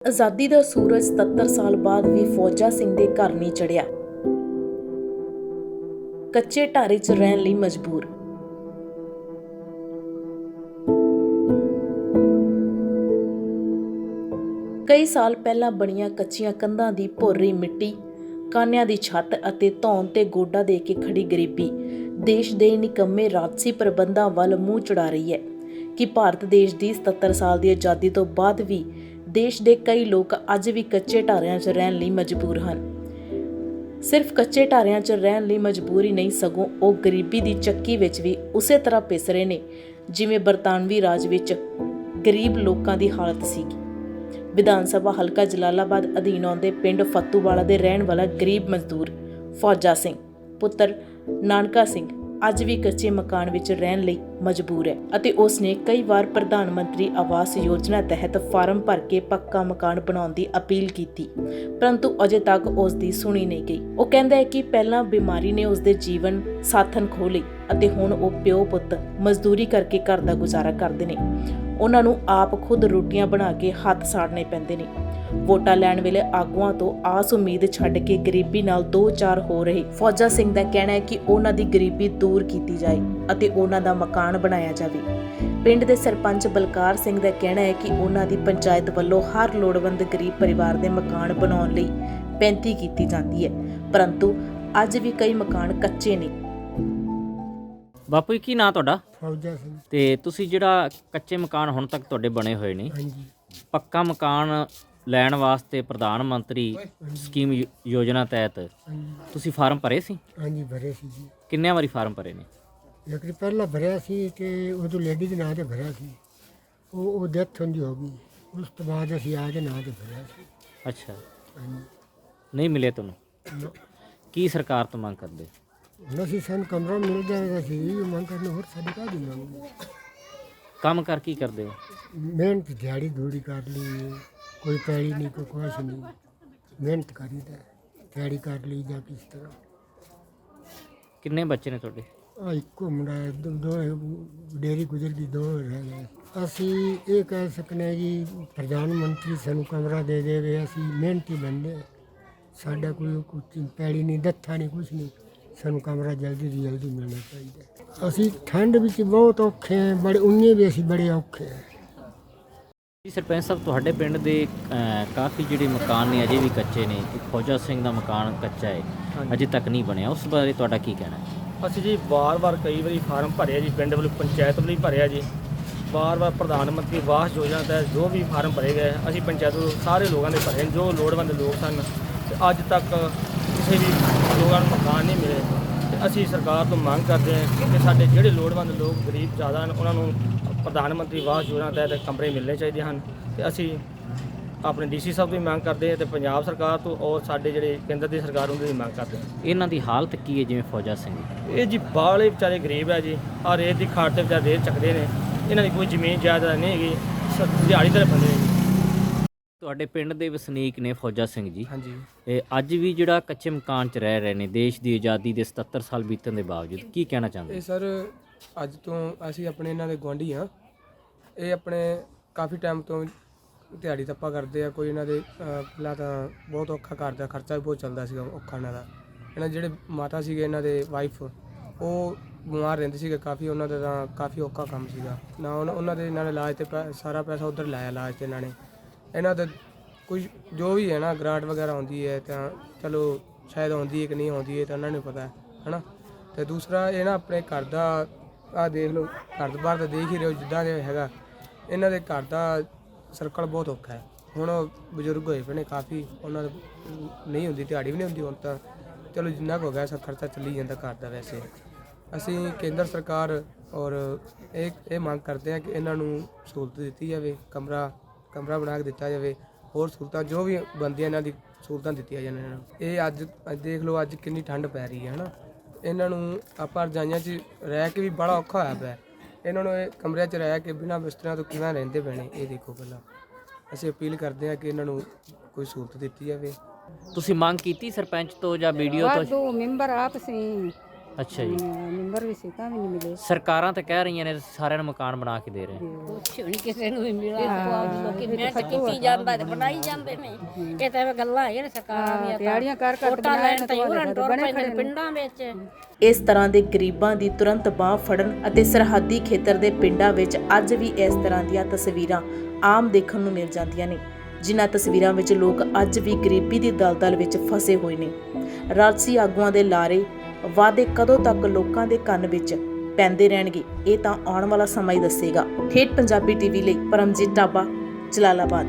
ਆਜ਼ਾਦੀ ਦਾ ਸੂਰਜ 77 ਸਾਲ ਬਾਅਦ ਵੀ ਫੌਜਾ ਸਿੰਘ ਦੇ ਘਰ ਨਹੀਂ ਚੜਿਆ ਕੱਚੇ ਢਾਰੇ 'ਚ ਰਹਿਣ ਲਈ ਮਜਬੂਰ। ਕਈ ਸਾਲ ਪਹਿਲਾਂ ਬਣੀਆਂ ਕੱਚੀਆਂ ਕੰਧਾਂ ਦੀ ਭੋਰੀ ਮਿੱਟੀ, ਕਾਨਿਆਂ ਦੀ ਛੱਤ ਅਤੇ ਧੌਣ ਤੇ ਗੋਡਾ ਦੇ ਕੇ ਖੜੀ ਗਰੀਬੀ, ਦੇਸ਼ ਦੇ ਨਿਕੰਮੇ ਰਾਜਸੀ ਪ੍ਰਬੰਧਾਂ ਵੱਲ ਮੂੰਹ ਚੜਾ ਰਹੀ ਹੈ ਕਿ ਭਾਰਤ ਦੇਸ਼ ਦੀ 77 ਸਾਲ ਦੀ ਆਜ਼ਾਦੀ ਤੋਂ ਬਾਅਦ ਵੀ ਦੇਸ਼ ਦੇ ਕਈ ਲੋਕ ਅੱਜ ਵੀ ਕੱਚੇ ਢਾਰਿਆਂ 'ਚ ਰਹਿਣ ਲਈ ਮਜਬੂਰ ਹਨ। ਸਿਰਫ ਕੱਚੇ ਢਾਰਿਆਂ 'ਚ ਰਹਿਣ ਲਈ ਮਜਬੂਰੀ ਨਹੀਂ, ਸਗੋਂ ਉਹ ਗਰੀਬੀ ਦੀ ਚੱਕੀ ਵਿੱਚ ਵੀ ਉਸੇ ਤਰ੍ਹਾਂ ਪਿਸ ਰਹੇ ਨੇ, ਜਿਵੇਂ ਬਰਤਾਨਵੀ ਰਾਜ ਵਿੱਚ ਗਰੀਬ ਲੋਕਾਂ ਦੀ ਹਾਲਤ ਸੀਗੀ। ਵਿਧਾਨ ਸਭਾ ਹਲਕਾ ਜਲਾਲਾਬਾਦ ਅਧੀਨ ਆਉਂਦੇ ਪਿੰਡ ਫੱਤੂਵਾਲਾ ਦੇ ਰਹਿਣ ਵਾਲਾ ਗਰੀਬ ਮਜ਼ਦੂਰ ਫੌਜਾ ਸਿੰਘ, ਪੁੱਤਰ ਨਾਨਕਾ ਸਿੰਘ ਅੱਜ ਵੀ ਕੱਚੇ ਮਕਾਨ ਵਿੱਚ ਰਹਿਣ ਲਈ ਮਜਬੂਰ ਹੈ ਅਤੇ ਉਸ ਨੇ ਕਈ ਵਾਰ ਪ੍ਰਧਾਨ ਮੰਤਰੀ ਆਵਾਸ ਯੋਜਨਾ ਤਹਿਤ ਫਾਰਮ ਭਰ ਕੇ ਪੱਕਾ ਮਕਾਨ ਬਣਾਉਣ ਦੀ ਅਪੀਲ ਕੀਤੀ, ਪਰੰਤੂ ਅਜੇ ਤੱਕ ਉਸ ਦੀ ਸੁਣੀ ਨਹੀਂ ਗਈ। ਉਹ ਕਹਿੰਦਾ ਹੈ ਕਿ ਪਹਿਲਾਂ ਬਿਮਾਰੀ ਨੇ ਉਸ ਦੇ ਜੀਵਨ ਸਾਥਨ ਖੋਹ ਲਈ ਅਤੇ ਹੁਣ ਉਹ ਪਿਓ ਪੁੱਤ ਮਜ਼ਦੂਰੀ ਕਰਕੇ ਘਰ ਦਾ ਗੁਜ਼ਾਰਾ ਕਰਦੇ ਨੇ। ਉਹਨਾਂ ਨੂੰ ਆਪ ਖੁਦ ਰੋਟੀਆਂ ਬਣਾ ਕੇ ਹੱਥ ਸਾੜਨੇ ਪੈਂਦੇ ਨੇ। ਵੋਟਾਂ ਲੈਣ ਵੇਲੇ ਆਗੂਆਂ ਤੋਂ ਆਸ ਉਮੀਦ ਛੱਡ ਕੇ ਗਰੀਬੀ ਨਾਲ ਦੋ ਚਾਰ ਹੋ ਰਹੇ। ਫੌਜਾ ਸਿੰਘ ਦਾ ਕਹਿਣਾ ਹੈ ਕਿ ਉਹਨਾਂ ਦੀ ਗਰੀਬੀ ਦੂਰ ਕੀਤੀ ਜਾਏ ਅਤੇ ਉਹਨਾਂ ਦਾ ਮਕਾਨ ਬਣਾਇਆ ਜਾਵੇ। ਪਿੰਡ ਦੇ ਸਰਪੰਚ ਬਲਕਾਰ ਸਿੰਘ ਦਾ ਕਹਿਣਾ ਹੈ ਕਿ ਉਹਨਾਂ ਦੀ ਪੰਚਾਇਤ ਵੱਲੋਂ ਹਰ ਲੋੜਵੰਦ ਗਰੀਬ ਪਰਿਵਾਰ ਦੇ ਮਕਾਨ ਬਣਾਉਣ ਲਈ ਬੇਨਤੀ ਕੀਤੀ ਜਾਂਦੀ ਹੈ। ਪਰੰਤੂ ਅੱਜ ਵੀ ਕਈ ਮਕਾਨ ਕੱਚੇ ਨੇ। ਬਾਪੂ ਜੀ ਕੀ ਨਾਂ ਤੁਹਾਡਾ? ਫੌਜਾ ਸਿੰਘ। ਤੇ ਤੁਸੀਂ ਜਿਹੜਾ ਕੱਚੇ ਮਕਾਨ ਹੁਣ ਤੱਕ ਤੁਹਾਡੇ ਬਣੇ ਹੋਏ ਨੇ ਹਾਂਜੀ। ਪੱਕਾ ਮਕਾਨ ਲੈਣ ਵਾਸਤੇ ਪ੍ਰਧਾਨ ਮੰਤਰੀ ਸਕੀਮ ਯੋ- ਯੋਜਨਾ ਤਹਿਤ ਹਾਂਜੀ। ਤੁਸੀਂ ਫਾਰਮ ਭਰੇ ਸੀ? ਹਾਂਜੀ ਭਰੇ ਸੀ ਜੀ। ਕਿੰਨਿਆਂ ਵਾਰੀ ਫਾਰਮ ਭਰੇ ਨੇ? ਇੱਕ ਵਾਰੀ ਪਹਿਲਾਂ ਭਰਿਆ ਸੀ ਕਿ ਉਦੋਂ ਲੇਡੀ ਦੇ ਨਾਂ ਤੇ ਭਰਿਆ ਸੀ। ਉਹ ਉਹ ਡੈਥ ਹੁੰਦੀ ਹੋ ਗਈ। ਉਸ ਤੋਂ ਬਾਅਦ ਅਸੀਂ ਆ ਕੇ ਨਾਂ ਤੇ ਭਰਿਆ ਸੀ। ਅੱਛਾ। ਹਾਂਜੀ। ਨਹੀਂ ਮਿਲੇ ਤੁਹਾਨੂੰ? ਕੀ ਸਰਕਾਰ ਤੋਂ ਮੰਗ ਕਰਦੇ? ਅਸੀਂ ਸਾਨੂੰ ਕਮਰਾ ਮਿਲ ਜਾਏਗਾ ਸੀ ਮੰਗ ਕਰਨੇ ਹੋਰ ਸਾਡੀ ਕਾਹਦੀ ਮੰਗ ਹੈ? ਕੰਮ ਕਰ ਕੀ ਕਰਦੇ ਹੋ? ਮਿਹਨਤ ਦਿਹਾੜੀ ਧੂੜੀ ਕਰ ਲਈ ਕੋਈ ਪੈੜੀ ਨਹੀਂ ਕੋਈ ਕੁਛ ਨਹੀਂ। ਮਿਹਨਤ ਕਰੀਦਾ ਦਿਹਾੜੀ ਕਰ ਲਈ ਜਾਂ ਕਿਸ ਤਰ੍ਹਾਂ। ਕਿੰਨੇ ਬੱਚੇ ਨੇ ਤੁਹਾਡੇ? ਆ ਇੱਕੋ ਮੁੰਡਾ ਹੈ, ਦੋ ਦੋ ਡੇਰੀ ਗੁਜ਼ਰ ਗਈ ਦੋ ਰਹਿ ਗਏ। ਅਸੀਂ ਇਹ ਕਹਿ ਸਕਨੇ ਜੀ ਪ੍ਰਧਾਨ ਮੰਤਰੀ ਸਾਨੂੰ ਕਮਰਾ ਦੇ ਦੇਵੇ ਅਸੀਂ ਮਿਹਨਤੀ ਬੰਦੇ ਹਾਂ। ਸਾਡਾ ਕੋਈ ਕੁਝ ਪੈੜੀ ਨਹੀਂ ਦੱਥਾ ਨਹੀਂ ਕੁਝ ਨਹੀਂ। ਸਾਨੂੰ ਕਮਰਾ ਜਲਦੀ ਤੋਂ ਜਲਦੀ ਮਿਲਣਾ ਚਾਹੀਦਾ ਅਸੀਂ ਠੰਡ ਵਿੱਚ ਬਹੁਤ ਔਖੇ ਹਾਂ ਬੜੇ ਉਨੇ ਵੀ ਅਸੀਂ ਬੜੇ ਔਖੇ ਹਾਂ। ਜੀ ਸਰਪੰਚ ਸਾਹਿਬ ਤੁਹਾਡੇ ਪਿੰਡ ਦੇ ਅਹ, ਕਾਫੀ ਜਿਹੜੇ ਮਕਾਨ ਨੇ ਅਜੇ ਵੀ ਕੱਚੇ ਨੇ। ਇੱਕ ਫੌਜਾ ਸਿੰਘ ਦਾ ਮਕਾਨ ਕੱਚਾ ਹੈ। ਅਜੇ ਤੱਕ ਨਹੀਂ ਬਣਿਆ। ਉਸ ਬਾਰੇ ਤੁਹਾਡਾ ਕੀ ਕਹਿਣਾ ਹੈ? ਅਸੀਂ ਜੀ ਵਾਰ-ਵਾਰ ਕਈ ਵਾਰੀ ਫਾਰਮ ਭਰਿਆ ਜੀ ਪਿੰਡ ਵੱਲੋਂ ਪੰਚਾਇਤ ਵੱਲੋਂ ਹੀ ਭਰਿਆ ਜੀ। ਵਾਰ-ਵਾਰ ਪ੍ਰਧਾਨ ਮੰਤਰੀ ਆਵਾਸ ਯੋਜਨਾ ਤਹਿਤ ਜੋ ਵੀ ਫਾਰਮ ਭਰੇ ਗਏ ਅਸੀਂ ਪੰਚਾਇਤ ਵੱਲੋਂ ਸਾਰੇ ਲੋਕਾਂ ਦੇ ਭਰੇ ਜੋ ਲੋੜਵੰਦ ਲੋਕ ਸਨ। ਤੇ ਅੱਜ ਤੱਕ ਕਿਸੇ ਵੀ ਲੋਕਾਂ ਨੂੰ ਮਕਾਨ ਨਹੀਂ ਮਿਲੇ ਤੇ ਅਸੀਂ ਸਰਕਾਰ ਤੋਂ ਮੰਗ ਕਰਦੇ ਹਾਂ ਕਿ ਸਾਡੇ ਜਿਹੜੇ ਲੋੜਵੰਦ ਲੋਕ ਗਰੀਬ ਜ਼ਿਆਦਾ ਹਨ ਉਹਨਾਂ ਨੂੰ ਪ੍ਰਧਾਨ ਮੰਤਰੀ ਆਵਾਸ ਯੋਜਨਾ ਤਹਿਤ ਕਮਰੇ ਮਿਲਣੇ ਚਾਹੀਦੇ ਹਨ। ਤੇ ਅਸੀਂ ਆਪਣੇ ਡੀਸੀ ਸਾਹਿਬ ਤੋਂ ਵੀ ਮੰਗ ਕਰਦੇ ਹਾਂ ਤੇ ਪੰਜਾਬ ਸਰਕਾਰ ਤੋਂ ਔਰ ਸਾਡੇ ਜਿਹੜੇ ਕੇਂਦਰ ਦੀ ਸਰਕਾਰ ਉਹਨਾਂ ਦੀ ਮੰਗ ਕਰਦੇ ਹਾਂ। ਇਹਨਾਂ ਦੀ ਹਾਲਤ ਕੀ ਹੈ ਜਿਵੇਂ ਫੌਜਾ ਸਿੰਘ? ਇਹ ਜੀ ਬਾਲੇ ਵਿਚਾਰੇ ਗਰੀਬ ਹੈ ਜੀ ਆ ਰੇਤ ਦੀ ਖਾਟ ਤੇ ਵਿਚਾਰੇ ਰੇਤ ਚੱਕਦੇ ਨੇ ਇਹਨਾਂ ਦੀ ਕੋਈ ਜ਼ਮੀਨ ਜਾਇਦਾਦ ਨਹੀਂ ਹੈਗੀ ਦਿਹਾੜੀ ਤੇ ਬੰਦੇ ਤੁਹਾਡੇ ਪਿੰਡ ਦੇ ਵਸਨੀਕ ਨੇ ਫੌਜਾ ਸਿੰਘ ਜੀ। ਹਾਂਜੀ। ਇਹ ਅੱਜ ਵੀ ਜਿਹੜਾ ਕੱਚੇ ਮਕਾਨ 'ਚ ਰਹਿ ਰਹੇ ਨੇ ਦੇਸ਼ ਦੀ ਆਜ਼ਾਦੀ ਦੇ 77 ਸਾਲ ਬੀਤਣ ਦੇ ਬਾਵਜੂਦ ਕੀ ਕਹਿਣਾ ਚਾਹੁੰਦੇ ਇਹ ਸਰ ਅੱਜ ਤੋਂ ਅਸੀਂ ਆਪਣੇ ਇਹਨਾਂ ਦੇ ਗੁਆਂਢੀ ਹਾਂ। ਇਹ ਆਪਣੇ ਕਾਫੀ ਟਾਈਮ ਤੋਂ ਦਿਹਾੜੀ ਤੱਪਾ ਕਰਦੇ ਆ ਕੋਈ ਇਹਨਾਂ ਦੇ ਅਹ, ਪਹਿਲਾਂ ਤਾਂ ਬਹੁਤ ਔਖਾ ਘਰ ਦਾ ਖਰਚਾ ਵੀ ਬਹੁਤ ਚੱਲਦਾ ਸੀਗਾ ਔਖਾ ਇਹਨਾਂ ਦਾ। ਇਹਨਾਂ ਦੇ ਜਿਹੜੇ ਮਾਤਾ ਸੀਗੇ ਇਹਨਾਂ ਦੇ ਵਾਈਫ ਉਹ ਬਿਮਾਰ ਰਹਿੰਦੇ ਸੀਗੇ ਕਾਫੀ ਉਹਨਾਂ ਦਾ ਤਾਂ ਕਾਫੀ ਔਖਾ ਕੰਮ ਸੀਗਾ। ਨਾ ਉਹਨਾਂ- ਉਹਨਾਂ ਦੇ ਇਹਨਾਂ ਨੇ ਇਲਾਜ ਤੇ ਪੈ- ਸਾਰਾ ਪੈਸਾ ਉਧਰ ਲਾਇਆ ਇਲਾਜ ਤੇ ਇਹਨਾਂ ਨੇ। ਇਹਨਾਂ ਦਾ ਕੁਝ, ਜੋ ਵੀ ਹੈ ਨਾ ਗ੍ਰਾਂਟ ਵਗੈਰਾ ਆਉਂਦੀ ਹੈ ਤਾਂ ਚਲੋ ਸ਼ਾਇਦ ਆਉਂਦੀ ਹੈ ਕਿ ਨਹੀਂ ਆਉਂਦੀ ਹੈ ਤਾਂ ਉਹਨਾਂ ਨੂੰ ਪਤਾ ਹੈ, ਹਨਾ? ਤੇ ਦੂਸਰਾ, ਇਹ ਨਾ ਆਪਣੇ ਘਰ ਦਾ, ਆਹ ਦੇਖ ਲਓ, ਘਰ ਦੇ ਬਾਹਰ ਤਾਂ ਦੇਖ ਹੀ ਰਹੇ ਹੋ ਜਿੱਦਾਂ ਦੇ ਹੈਗਾ। ਇਹਨਾਂ ਦੇ ਘਰ ਦਾ ਸਰਕਲ ਬਹੁਤ ਔਖਾ ਹੈ। ਹੁਣ ਉਹ ਬਜ਼ੁਰਗ ਹੋਏ ਪਏ ਨੇ ਕਾਫੀ, ਉਹਨਾਂ ਦਾ ਨਹੀਂ ਹੁੰਦੀ, ਦਿਹਾੜੀ ਵੀ ਨਹੀਂ ਹੁੰਦੀ ਹੁਣ ਤਾਂ। ਚਲੋ ਜਿੰਨਾ ਕੁ ਹੋ ਗਿਆ, ਸਭ ਖਰਚਾ ਚੱਲੀ ਜਾਂਦਾ ਘਰ ਦਾ ਵੈਸੇ। ਅਸੀਂ ਕੇਂਦਰ ਸਰਕਾਰ ਔਰ ਇਹ ਇਹ ਮੰਗ ਕਰਦੇ ਹਾਂ ਕਿ ਇਹਨਾਂ ਨੂੰ ਸਹੂਲਤ ਦਿੱਤੀ ਜਾਵੇ, ਕਮਰਾ ਕਮਰਾ ਬਣਾ ਕੇ ਦਿੱਤਾ ਜਾਵੇ ਹੋਰ ਸਹੂਲਤਾਂ ਜੋ ਵੀ ਬੰਦੀਆਂ ਇਹਨਾਂ ਦੀ ਸਹੂਲਤਾਂ ਦਿੱਤੀਆਂ ਜਾਣ ਇਹਨਾਂ ਨੂੰ। ਇਹ ਅੱਜ ਅੱਜ ਦੇਖ ਲਓ ਅੱਜ ਕਿੰਨੀ ਠੰਡ ਪੈ ਰਹੀ ਹੈ ਹਨਾ? ਇਹਨਾਂ ਨੂੰ ਆਪਾਂ ਰਜਾਈਆਂ 'ਚ ਰਹਿ ਕੇ ਵੀ ਬੜਾ ਔਖਾ ਹੋਇਆ ਪਿਆ। ਇਹਨਾਂ ਨੂੰ ਇਹ ਕਮਰਿਆਂ 'ਚ ਰਹਿ ਕੇ ਬਿਨਾਂ ਬਿਸਤਰਿਆਂ ਤੋਂ ਕਿਵੇਂ ਰਹਿੰਦੇ ਪੈਣੇ? ਇਹ ਦੇਖੋ ਪਹਿਲਾਂ। ਅਸੀਂ ਅਪੀਲ ਕਰਦੇ ਹਾਂ ਕਿ ਇਹਨਾਂ ਨੂੰ ਕੋਈ ਸਹੂਲਤ ਦਿੱਤੀ ਜਾਵੇ। ਤੁਸੀਂ ਮੰਗ ਕੀਤੀ ਸਰਪੰਚ ਤੋਂ ਜਾਂ ਵੀਡੀਓ ਤੋਂ? ਮੈਂਬਰ ਆਪ ਸੀ। ਅੱਛਾ ਜੀ। ਨੰਬਰ ਵੀ ਸੀ ਤਾਂ ਵੀ ਨਹੀਂ ਮਿਲੇ। ਸਰਕਾਰਾਂ ਤਾਂ ਕਹਿ ਰਹੀਆਂ ਨੇ ਸਾਰਿਆਂ ਨੂੰ ਮਕਾਨ ਬਣਾ ਕੇ ਦੇ ਰਹੇ ਕੁਛ ਨਹੀਂ ਕਿਸੇ ਨੂੰ ਵੀ ਮਿਲਿਆ। ਲੋਕੀ ਮਿਹਨਤ ਕੀਤੀ ਜਾਂਦਾ ਤੇ ਬਣਾਈ ਜਾਂਦੇ ਨੇ। ਇਹ ਤਾਂ ਐਵੇਂ ਗੱਲਾਂ ਹੈਗੀਆਂ ਨੇ ਸਰਕਾਰਾਂ ਦੀਆਂ ਦਿਹਾੜੀਆਂ ਕਰ ਕਰ ਵੋਟਾਂ ਲੈਣ ਤਾਂ ਯੂਰਨ ਟੁਰ ਪੈਂਦੇ ਨੇ। ਪਿੰਡਾਂ ਵਿੱਚ। ਇਸ ਤਰ੍ਹਾਂ ਦੇ ਗਰੀਬਾਂ ਦੀ ਤੁਰੰਤ ਬਾਹ ਫੜਨ ਅਤੇ ਸਰਹੱਦੀ ਖੇਤਰ ਦੇ ਪਿੰਡਾਂ ਵਿੱਚ ਅੱਜ ਵੀ ਇਸ ਤਰ੍ਹਾਂ ਦੀਆਂ ਤਸਵੀਰਾਂ ਆਮ ਦੇਖਣ ਨੂੰ ਮਿਲ ਜਾਂਦੀਆਂ ਨੇ ਜਿਨ੍ਹਾਂ ਤਸਵੀਰਾਂ ਵਿੱਚ ਲੋਕ ਅੱਜ ਵੀ ਗਰੀਬੀ ਦੀ ਦਲਦਲ ਵਿੱਚ ਫਸੇ ਹੋਏ ਨੇ। ਰਾਜਸੀ ਆਗੂਆਂ ਦੇ ਲਾਰੇ ਵਾਅਦੇ ਕਦੋਂ ਤੱਕ ਲੋਕਾਂ ਦੇ ਕੰਨ ਵਿੱਚ ਪੈਂਦੇ ਰਹਿਣਗੇ, ਇਹ ਤਾਂ ਆਉਣ ਵਾਲਾ ਸਮਾਂ ਹੀ ਦੱਸੇਗਾ। ਠੇਠ ਪੰਜਾਬੀ ਟੀਵੀ ਲਈ ਪਰਮਜੀਤ ਟਾਬਾ ਜਲਾਲਾਬਾਦ।